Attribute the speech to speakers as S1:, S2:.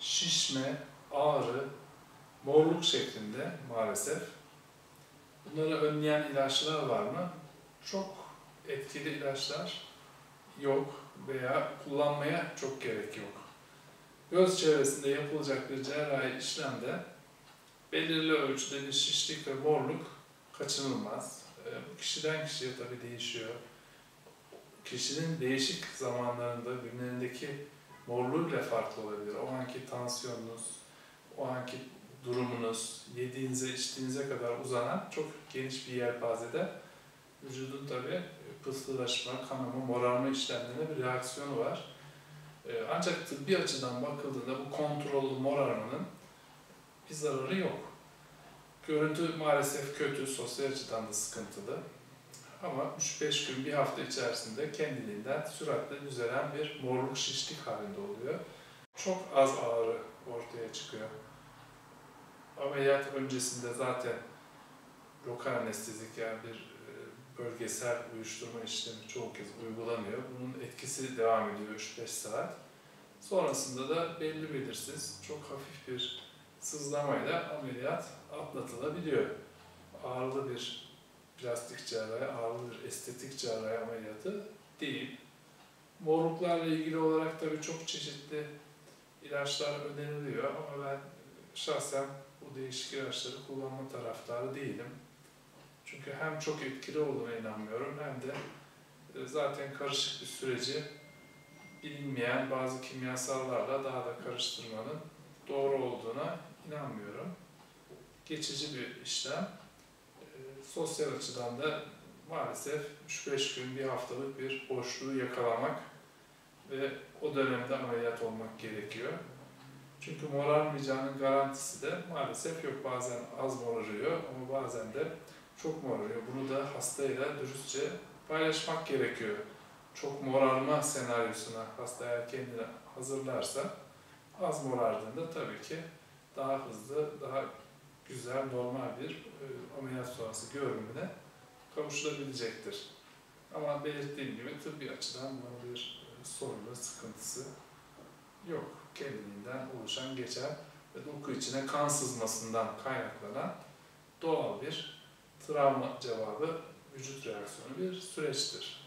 S1: şişme, ağrı, morluk şeklinde maalesef. Bunları önleyen ilaçlar var mı? Çok etkili ilaçlar yok veya kullanmaya çok gerek yok. Göz çevresinde yapılacak bir cerrahi işlemde belirli ölçüde bir şişlik ve morluk kaçınılmaz. Ee, Bu kişiden kişiye tabii değişiyor. Kişinin değişik zamanlarında günlerindeki morluğu bile farklı olabilir. O anki tansiyonunuz, o anki durumunuz, yediğinize, içtiğinize kadar uzanan çok geniş bir yelpazede vücudun tabii pıstılaşma, kanama, morarma işlemlerine bir reaksiyonu var. Ee, Ancak tıbbi açıdan bakıldığında bu kontrollü morarmanın bir zararı yok. Görüntü maalesef kötü, sosyal açıdan da sıkıntılı. Ama 3-5 gün, bir hafta içerisinde kendiliğinden süratle düzelen bir morluk şişlik halinde oluyor. Çok az ağrı ortaya çıkıyor. Ameliyat öncesinde zaten lokal anestezik yani bir e, bölgesel uyuşturma işlemi çoğu kez uygulanıyor. Bunun etkisi devam ediyor 3-5 saat. Sonrasında da belli belirsiz, çok hafif bir sızlamayla ameliyat atlatılabiliyor. Ağırlı bir plastik cerrahi, ağırlı bir estetik cerrahi ameliyatı değil. Morluklarla ilgili olarak tabii çok çeşitli ilaçlar öneriliyor ama ben şahsen bu değişik ilaçları kullanma taraftarı değilim. Çünkü hem çok etkili olduğuna inanmıyorum hem de e, zaten karışık bir süreci bilinmeyen bazı kimyasallarla daha da karıştırmanın doğru olduğuna inanmıyorum. Geçici bir işlem. Sosyal açıdan da maalesef 3-5 gün, bir haftalık bir boşluğu yakalamak ve o dönemde ameliyat olmak gerekiyor. Çünkü morarmayacağının garantisi de maalesef yok. Bazen az morarıyor ama bazen de çok morarıyor. Bunu da hastayla dürüstçe paylaşmak gerekiyor. Çok morarma senaryosuna hasta eğer kendini hazırlarsa az morardığında tabii ki daha hızlı, daha güzel, normal bir e, ameliyat sonrası görünümüne kavuşulabilecektir. Ama belirttiğim gibi tıbbi açıdan bunun bir e, sorunu, sıkıntısı yok. Kendiliğinden oluşan, geçen ve doku içine kan sızmasından kaynaklanan doğal bir travma cevabı vücut reaksiyonu bir süreçtir.